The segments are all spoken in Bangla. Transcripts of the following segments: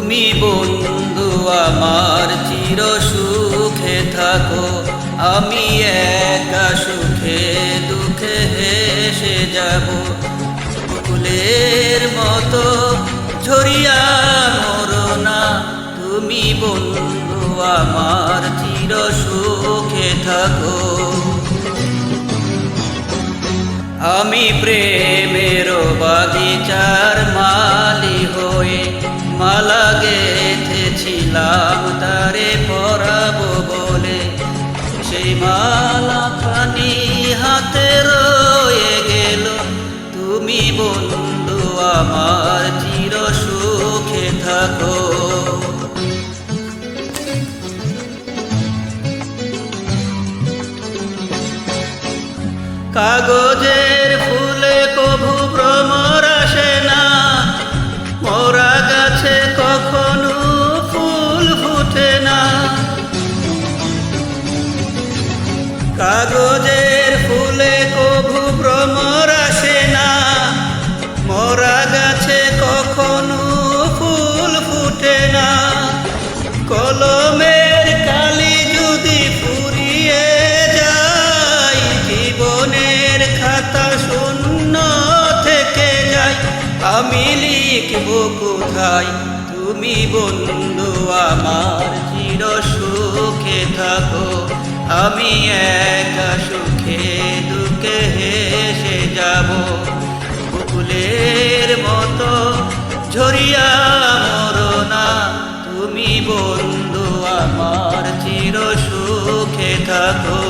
তুমি বন্ধু আমার, চির সুখে থাকো। আমি একা সুখে দুঃখে হেসে যাব। ফুলের মতো ঝরিয়া মরনা তুমি বন্ধু আমার, চির সুখে থাকো। আমি প্রেমের বাগিচার মালি হয়ে মালা গেথেছিলাম তারে পরাবো বলে। সেই মালা খানি হাতে রয়ে গেল। তুমি বন্ধু আমার, চির সুখে থাকো। কাগজের ফুলে কাগজের ফুলে কভু ভ্রমর আসে না। মরা গাছে কখনো ফুল ফুটে না। কলমের কালি যদি ফুরিয়ে যায়, জীবনের খাতা শূন্য থেকে যায়। আমি লিখব কোথায়? তুমি বন্ধু আমার, চির সুখে থাকো। আমি একা সুখে দুঃখে হেসে যাব। ফুলের মতো ঝরিয়া মরনা। তুমি বন্ধু, আমার চির সুখে থাকো।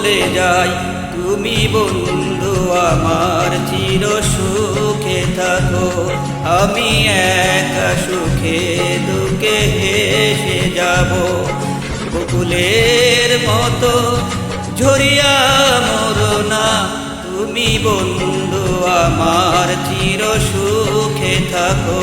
বলে যাই। তুমি বন্ধু আমার, চির সুখে থাকো। আমি একা সুখে দুঃখে হেসে যাব। বকুলের মতো ঝরিয়া মরনা তুমি বন্ধু আমার, চির সুখে থাকো।